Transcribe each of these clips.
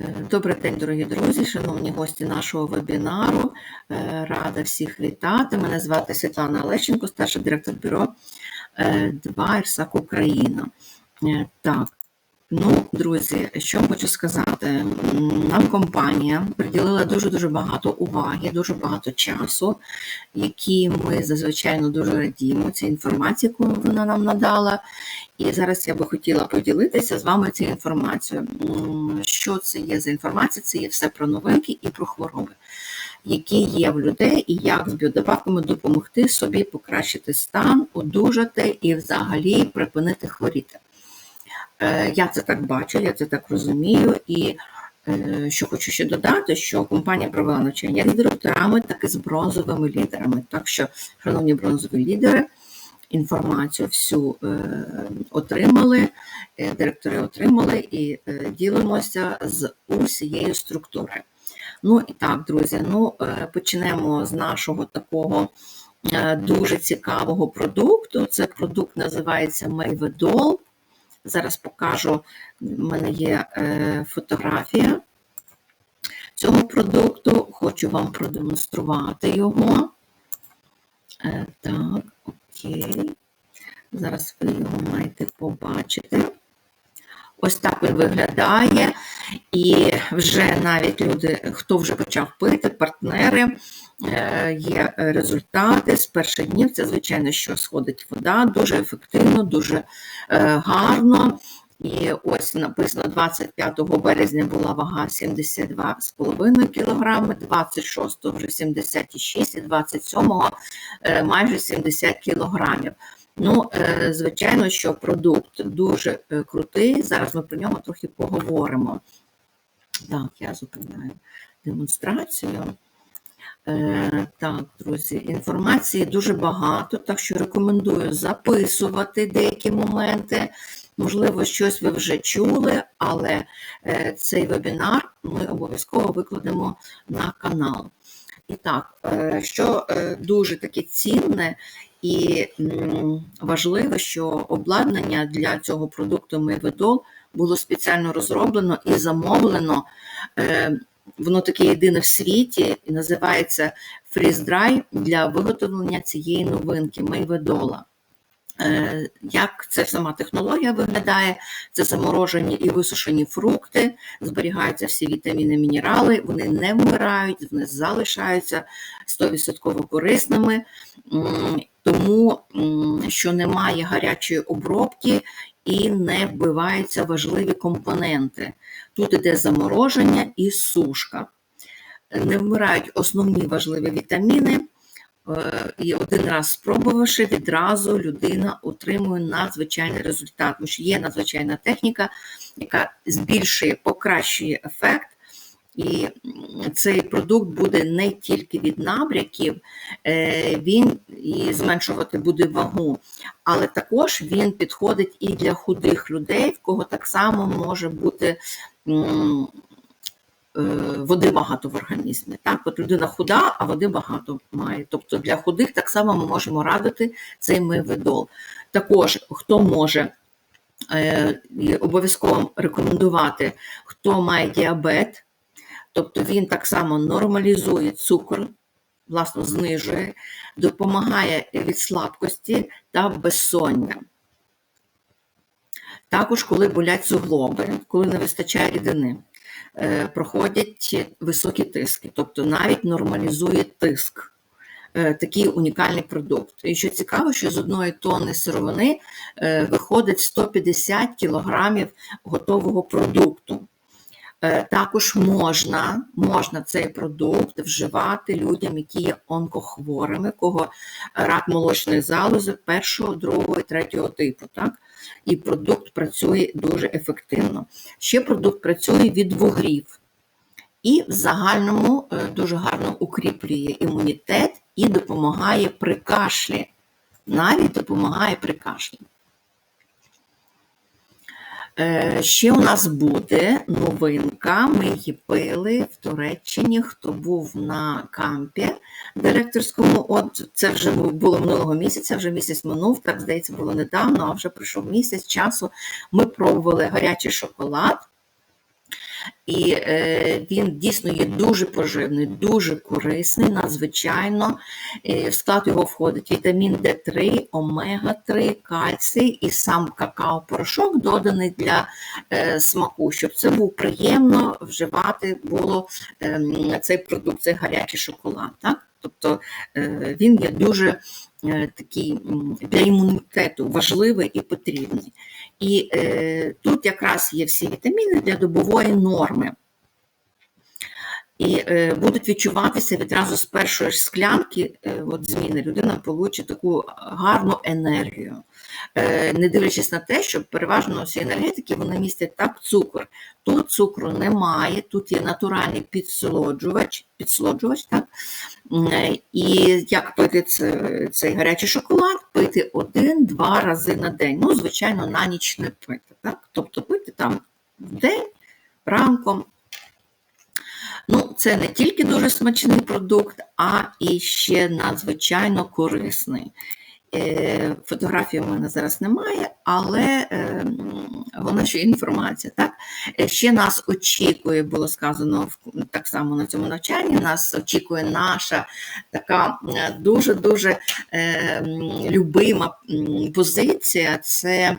Е, Добрий день, дорогі друзі, шановні гості нашого вебінару. Е, Рада всіх вітати. Мене звати Світлана Олещенко, старший директор бюро е, 2 ірсак Україна. Е, Так, ну, друзі, що хочу сказати. Нам компанія приділила дуже-дуже багато уваги, дуже багато часу, які ми зазвичай дуже радіємо цій інформації, яку вона нам надала. І зараз я би хотіла поділитися з вами цією інформацією. Що це є за інформація? Це є все про новинки і про хвороби, які є в людей, і як з біодобавками допомогти собі покращити стан, одужати і взагалі припинити хворіти. Е, Я це так бачу, я це так розумію. І е, що хочу ще додати, що компанія провела навчання як з директорами, так і з бронзовими лідерами. Так що, шановні бронзові лідери, інформацію всю е, отримали, директори отримали і ділимося з усією структурою. Ну і так, друзі, ну почнемо з нашого такого дуже цікавого продукту. Це продукт називається Мейведол. Зараз покажу, в мене є е, фотографія цього продукту. Хочу вам продемонструвати його. Е, Так, окей. Зараз ви його маєте побачити. Ось так він виглядає. І вже навіть люди, хто вже почав пити, партнери, є результати з перших днів. Це, звичайно, що сходить вода, дуже ефективно, дуже е, гарно. І ось написано 25 березня була вага 72,5 кг, 26 вже 76 і 27 е, майже 70 кг. Ну, е, звичайно, що продукт дуже е, крутий. Зараз ми про нього трохи поговоримо. Так, я зупиняю демонстрацію. Е, Так, друзі, інформації дуже багато, так що рекомендую записувати деякі моменти. Можливо, щось ви вже чули, але е, цей вебінар ми обов'язково викладемо на канал. І так, е, що дуже таке цінне і м, важливо, що обладнання для цього продукту Мейведол було спеціально розроблено і замовлено. Воно таке єдине в світі і називається фріз-драй для виготовлення цієї новинки Мейведола. Е, Як ця сама технологія виглядає? Це заморожені і висушені фрукти, зберігаються всі вітаміни, мінерали, вони не вмирають, вони залишаються 100% корисними, тому що немає гарячої обробки і не вбиваються важливі компоненти. Тут іде замороження і сушка. Не вмирають основні важливі вітаміни. Е, І один раз спробувавши, відразу людина отримує надзвичайний результат. Тому що є надзвичайна техніка, яка збільшує, покращує ефект. І цей продукт буде не тільки від набряків, е, він і зменшувати буде вагу, але також він підходить і для худих людей, в кого так само може бути е, води багато в організмі. Так, от людина худа, а води багато має. Тобто для худих так само ми можемо радити цей мивидол. Також хто може е, обов'язково рекомендувати, хто має діабет, тобто він так само нормалізує цукор, власно, знижує, допомагає від слабкості та безсоння. Також, коли болять суглоби, коли не вистачає рідини, е, проходять високі тиски, тобто навіть нормалізує тиск. Е, Такий унікальний продукт. І що цікаво, що з одної тонни сировини е, виходить 150 кілограмів готового продукту. Е, Також можна, можна цей продукт вживати людям, які є онкохворими, кого рак молочної залози першого, другого і третього типу. Так? І продукт працює дуже ефективно. Ще продукт працює від вугрів. І в загальному е, дуже гарно укріплює імунітет і допомагає при кашлі. Навіть допомагає при кашлі. Е, Ще у нас буде новинка. Ми її пили в Туреччині. Хто був на кампі директорському, от це вже було минулого місяця, вже місяць минув, так здається, було недавно, а вже пройшов місяць часу. Ми пробували гарячий шоколад. І е, він дійсно є дуже поживний, дуже корисний, надзвичайно. Е, в склад його входить вітамін Д3, омега-3, кальцій і сам какао-порошок доданий для е, смаку, щоб це був приємно вживати було е, цей продукт, цей гарячий шоколад. Так? Тобто е, він є дуже е, такий для імунітету важливий і потрібний. І е, тут якраз є всі вітаміни для добової норми. І е, будуть відчуватися відразу з першої ж склянки е, от зміни. Людина получить таку гарну енергію. Е, не дивлячись на те, що переважно всі енергетики вони містять так цукор. Тут цукру немає, тут є натуральний підсолоджувач, підсолоджувач так? Е, І як пити це- цей гарячий шоколад, пити один-два рази на день. Ну, звичайно, на ніч не пити. Так? Тобто пити там в день, ранком. Ну, це не тільки дуже смачний продукт, а і ще надзвичайно корисний. Е, Фотографії в мене зараз немає, але е, вона ще інформація. Так? Е, Ще нас очікує, було сказано так само на цьому навчанні. Нас очікує наша така дуже-дуже любима позиція. Це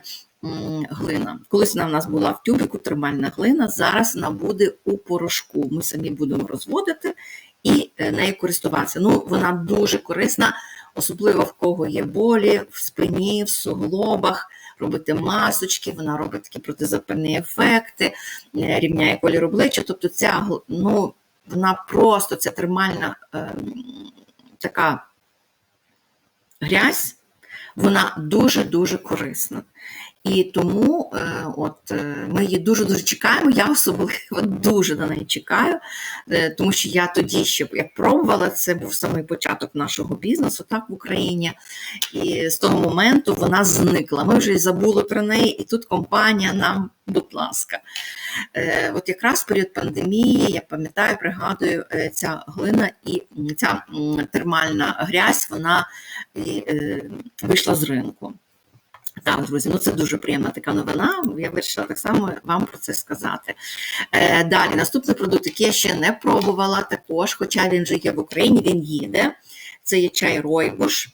глина. Колись вона в нас була в тюбику, термальна глина, зараз вона буде у порошку. Ми самі будемо розводити і е, нею користуватися. Ну, вона дуже корисна, особливо в кого є болі в спині, в суглобах. Робити масочки, вона робить такі протизапальні ефекти, е, рівняє колір обличчя. Тобто, ця ну, вона просто ця термальна ем, така грязь, вона дуже-дуже корисна. І тому е, от, е, ми її дуже-дуже чекаємо. Я особливо дуже на неї чекаю, е, тому що я тоді ще як пробувала, це був самий початок нашого бізнесу так в Україні. І з того моменту вона зникла. Ми вже й забули про неї, і тут компанія нам, будь ласка. От якраз в період пандемії, я пам'ятаю, пригадую, ця глина і ця термальна грязь, вона вийшла з ринку. Так, друзі, ну це дуже приємна така новина. Я вирішила так само вам про це сказати. Е, далі, наступний продукт, який я ще не пробувала також, хоча він вже є в Україні, він їде. Це є чай Ройбуш.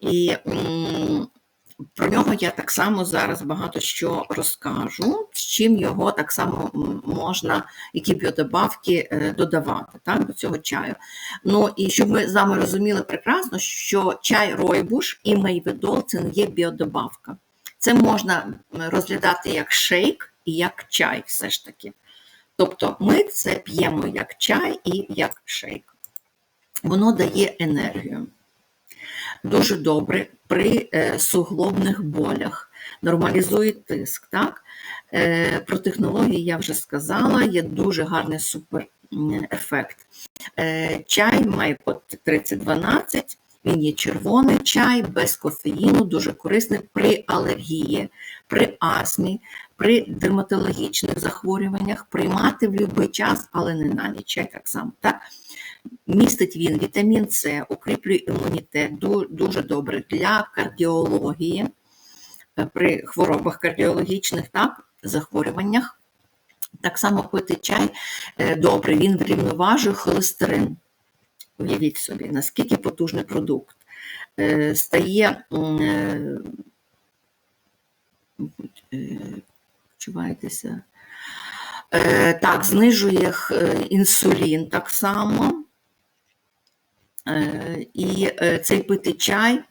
І м, про нього я так само зараз багато що розкажу, з чим його так само можна, які біодобавки е, додавати так, до цього чаю. Ну і щоб ми з вами розуміли прекрасно, що чай Ройбуш і Мейведол це не є біодобавка. Це можна розглядати як шейк і як чай, все ж таки. Тобто ми це п'ємо як чай і як шейк. Воно дає енергію. Дуже добре при е, суглобних болях, нормалізує тиск. Так? Е, про технології я вже сказала, є дуже гарний супер ефект. Е, чай має код 3012, він є червоний чай без кофеїну, дуже корисний при алергії, при астмі, при дерматологічних захворюваннях, приймати в будь-який час, але не на ніч чай так само. Так? Містить він вітамін С, укріплює імунітет, дуже добре для кардіології, е, при хворобах кардіологічних, так, захворюваннях. Так само пити чай е, добре, він врівноважує холестерин. Уявіть собі, наскільки потужний продукт. Е, Стає, почуваєтеся, так, знижує інсулін так само. Е, І е, цей пити чай,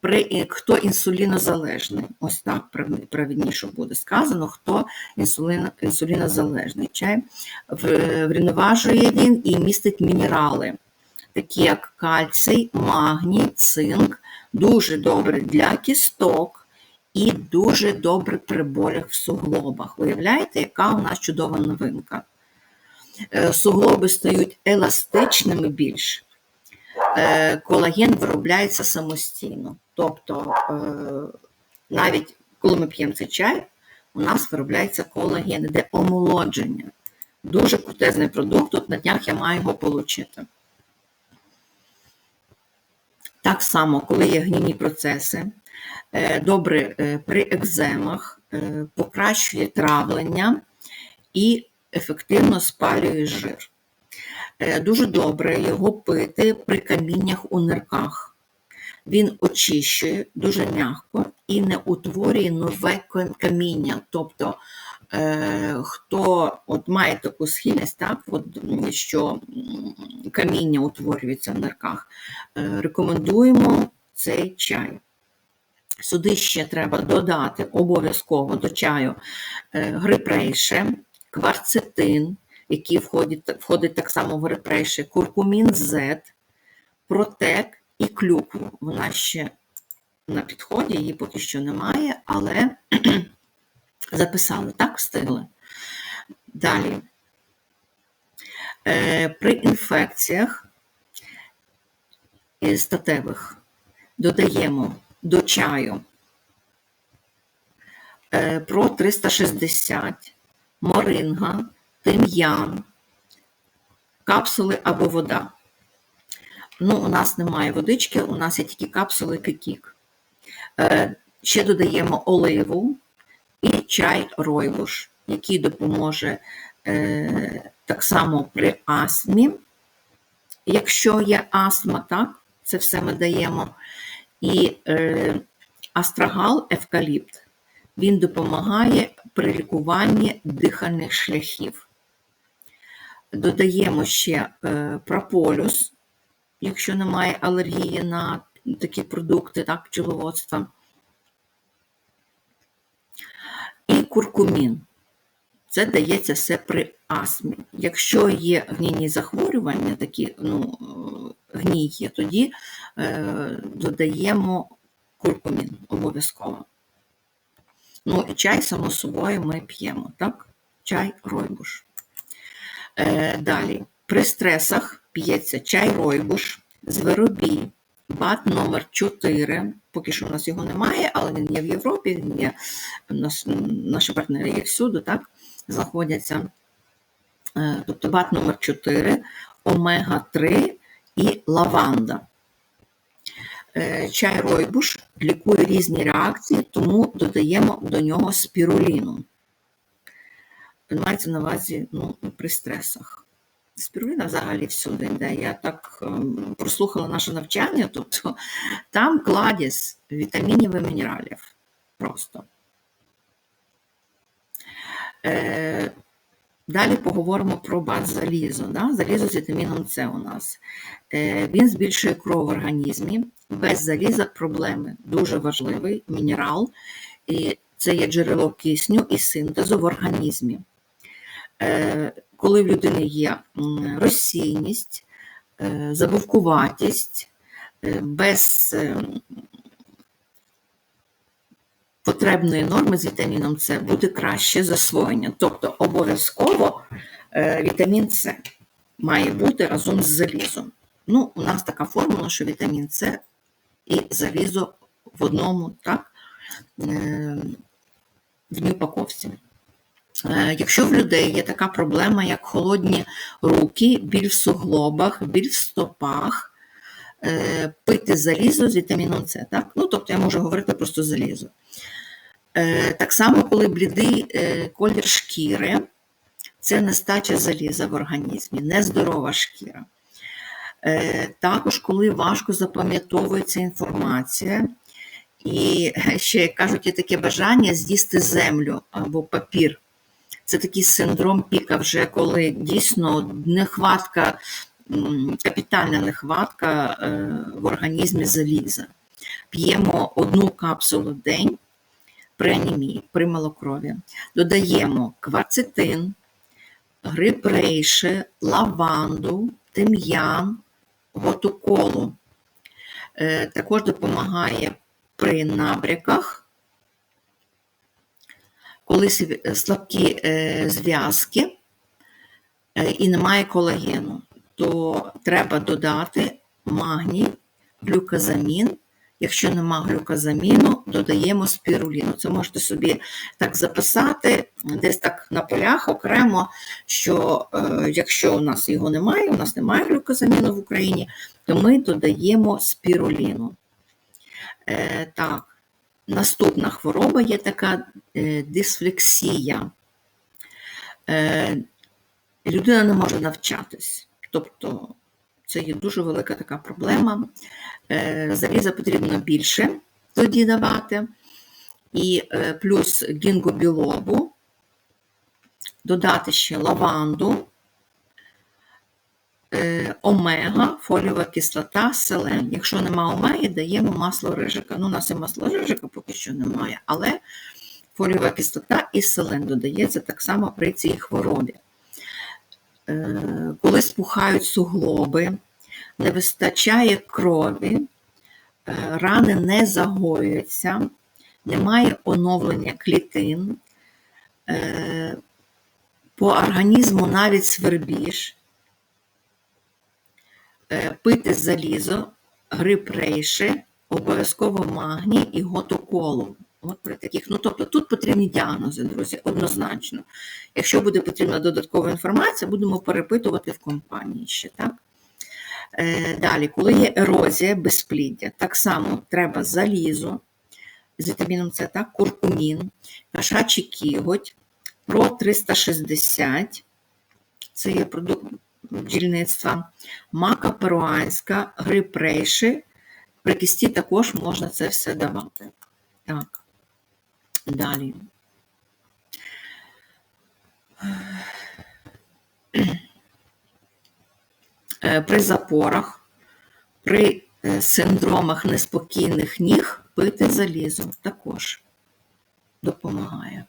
при, хто інсулінозалежний, ось так правильніше буде сказано, хто інсулін, інсулінозалежний чай, врівноважує він і містить мінерали, такі як кальцій, магній, цинк, дуже добре для кісток і дуже добре при болях в суглобах. Уявляєте, яка у нас чудова новинка? Е, Суглоби стають еластичними більш. Е, Колаген виробляється самостійно. Тобто, е, навіть коли ми п'ємо цей чай, у нас виробляється колаген, іде омолодження. Дуже крутезний продукт, тут на днях я маю його отримати. Так само, коли є гнівні процеси, е, добре при екземах, покращує травлення і ефективно спалює жир. Е, дуже добре його пити при каміннях у нирках. Він очищує дуже м'яко і не утворює нове каміння. Тобто, е, хто от має таку схильність, так, от, що каміння утворюється в нирках, е, рекомендуємо цей чай. Сюди ще треба додати обов'язково до чаю грипрейше, кварцетин, який входить входить так само в репрейші, куркумін Z, протек і клюкву. Вона ще на підході, її поки що немає, але записали, так, встигли. Далі. Е, при інфекціях статевих додаємо до чаю е, про 360 моринга, тим'ян, капсули або вода. Ну, у нас немає водички, у нас є тільки капсули кикік. Е, ще додаємо оливу і чай ройбуш, який допоможе е, так само при астмі. Якщо є астма, так, це все ми даємо. І е, астрагал, евкаліпт, він допомагає при лікуванні дихальних шляхів. Додаємо ще е, прополюс, якщо немає алергії на такі продукти, так, пчеловодства. І куркумін. Це дається все при астмі. Якщо є гнійні захворювання, такі ну, гній є, тоді е, додаємо куркумін обов'язково. Ну і чай, само собою, ми п'ємо, так? Чай ройбуш. Е, Далі, при стресах п'ється чай ройбуш, зверобій, бат номер 4 Поки що в нас його немає, але він є в Європі, він є, наші партнери є всюди, так? Знаходяться. Е, тобто бат номер 4 омега-3 і лаванда. Е, чай ройбуш лікує різні реакції, тому додаємо до нього спіруліну. Мається на увазі ну, при стресах. Спіруліна взагалі всюди йде. Я так ем, прослухала наше навчання, тобто там кладість вітамінів і мінералів. Просто. Е, Далі поговоримо про бат залізо. Да? Залізо з вітаміном С у нас. Е, він збільшує кров в організмі. Без заліза проблеми. Дуже важливий мінерал. І це є джерело кисню і синтезу в організмі. Е, коли в людини є розсійність, е, забувкуватість, без потребної норми з вітаміном С буде краще засвоєння. Тобто обов'язково е, вітамін С має бути разом з залізом. Ну, У нас така формула, що вітамін С і залізо в одному, так, е, в упаковці. Е, якщо в людей є така проблема, як холодні руки, біль в суглобах, біль в стопах, пити залізо з вітаміном С. Так? Ну, Тобто я можу говорити просто залізо. Е, так само, коли блідий е, колір шкіри, це нестача заліза в організмі, нездорова шкіра. Е, також, коли важко запам'ятовується інформація, і ще, як кажуть, є таке бажання з'їсти землю або папір. Це такий синдром піка, вже коли дійсно нехватка, капітальна нехватка в організмі заліза. П'ємо одну капсулу в день при анемії, при малокрові. Додаємо кварцетин, гриб лаванду, тим'ян, готуколу. Е, також допомагає при набряках, коли слабкі е, зв'язки е, і немає колагену, то треба додати магній, глюказамін Якщо нема глюкозаміну, додаємо спіруліну. Це можете собі так записати, десь так на полях окремо, що е, якщо у нас його немає, у нас немає глюкозаміну в Україні, то ми додаємо спіруліну. Е, Так, наступна хвороба є така е, дисфлексія. Е, людина не може навчатись. Тобто це є дуже велика така проблема. Е, Заліза потрібно більше тоді давати. І плюс гінгобілобу, додати ще лаванду, омега, фоліова кислота, селен. Якщо нема омеги, даємо масло рижика. Ну, у нас і масло рижика поки що немає, але фоліова кислота і селен додається так само при цій хворобі. Е, Коли спухають суглоби, не вистачає крові, е, рани не загоюються, немає оновлення клітин, е, по організму навіть свербіж, е, пити залізо, гриб рейши, обов'язково магній і готоколу. От при таких, ну тобто тут потрібні діагнози, друзі, однозначно. Якщо буде потрібна додаткова інформація, будемо перепитувати в компанії ще, так? Е, Далі, коли є ерозія, безпліддя, так само треба залізо з вітаміном С, так, куркумін, кошачий кіготь, про 360, це є продукт бджільництва, мака перуанська, гриб рейши, при кисті також можна це все давати. Так. Далі. Е, При запорах, при е, синдромах неспокійних ніг пити залізо також допомагає.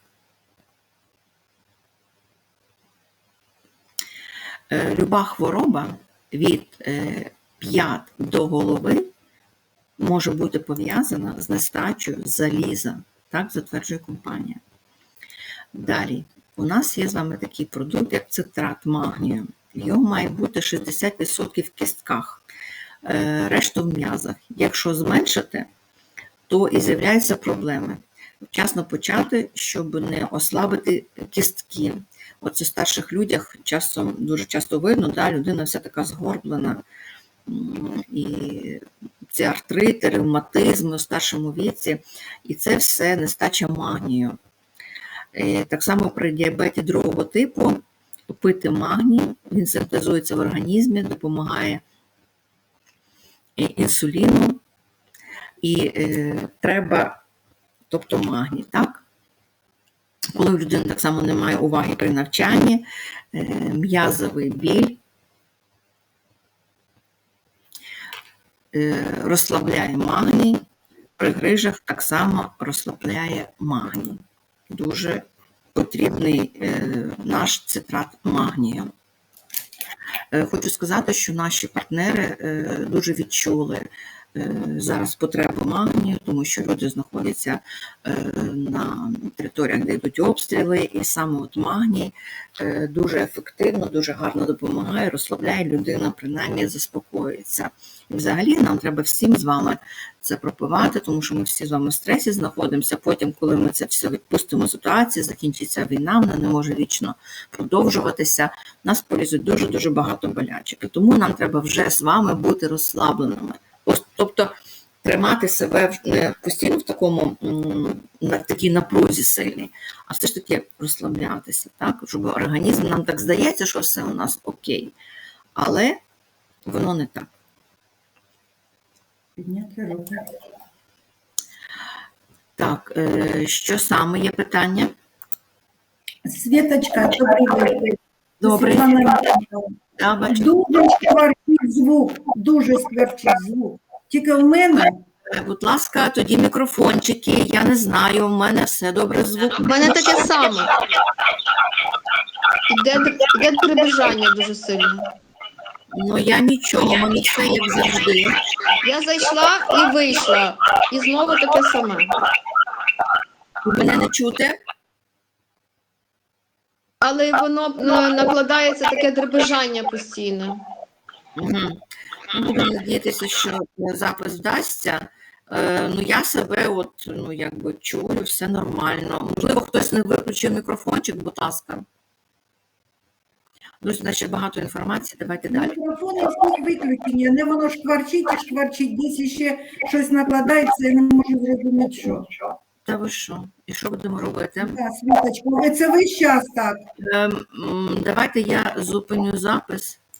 Люба хвороба від е, п'ят до голови може бути пов'язана з нестачею заліза. Так затверджує компанія. Далі, у нас є з вами такий продукт, як цитрат магнію. Його має бути 60% в кістках, е, решта в м'язах. Якщо зменшити, то і з'являються проблеми. Вчасно почати, щоб не ослабити кістки. Оце в старших людях часом дуже часто видно, да, людина вся така згорблена. І ці артрити, ревматизми у старшому віці, і це все нестача магнію. Е, Так само при діабеті другого типу пити магній, він синтезується в організмі, допомагає інсуліну, і е, треба, тобто магній, так? Коли в людини так само немає уваги при навчанні, е, м'язовий біль е, розслабляє магній, при грижах так само розслабляє магній. Дуже потрібний е, наш цитрат магнію. Е, Хочу сказати, що наші партнери дуже відчули зараз потребу магнію, тому що люди знаходяться е, на територіях, де йдуть обстріли, і саме от магній е, дуже ефективно, дуже гарно допомагає, розслабляє людина, принаймні заспокоюється. І взагалі нам треба всім з вами це пропивати, тому що ми всі з вами в стресі знаходимося. Потім, коли ми це все відпустимо з ситуації, закінчиться війна, вона не може вічно продовжуватися. Нас полізуть дуже дуже багато болячок. Тому нам треба вже з вами бути розслабленими. Тобто тримати себе не постійно в такому на такій напрузі сильній, а все ж таки розслаблятися, так? Щоб організм нам так здається, що все у нас окей. Але воно не так. Підняти руки. Так, е, що саме є питання? Світочка, добрий да, бачу. Дуже скворчить звук, дуже скворчить звук. Тільки в мене Е, Будь ласка, тоді мікрофончики. Я не знаю, в мене все добре звук. У мене таке саме. Іде, іде прибіжання дуже сильно. Ну я нічого, мені все як завжди. Я зайшла і вийшла. І знову таке саме. Мене не чути. Але воно е, накладається таке дребежання постійно. Угу. Ну, будемо надіятися, що е, запис вдасться. Е, ну, я себе от, ну, якби чую, все нормально. Можливо, хтось не виключив мікрофончик, будь ласка. Друзі, значить багато інформації, давайте далі. мікрофони всіх виключені, не воно шкварчить і шкварчить, десь ще щось накладається, я не можу зрозуміти, що. Та ви що? І що будемо робити? Да, Світочко, це весь час так. Ем, Давайте я зупиню запис.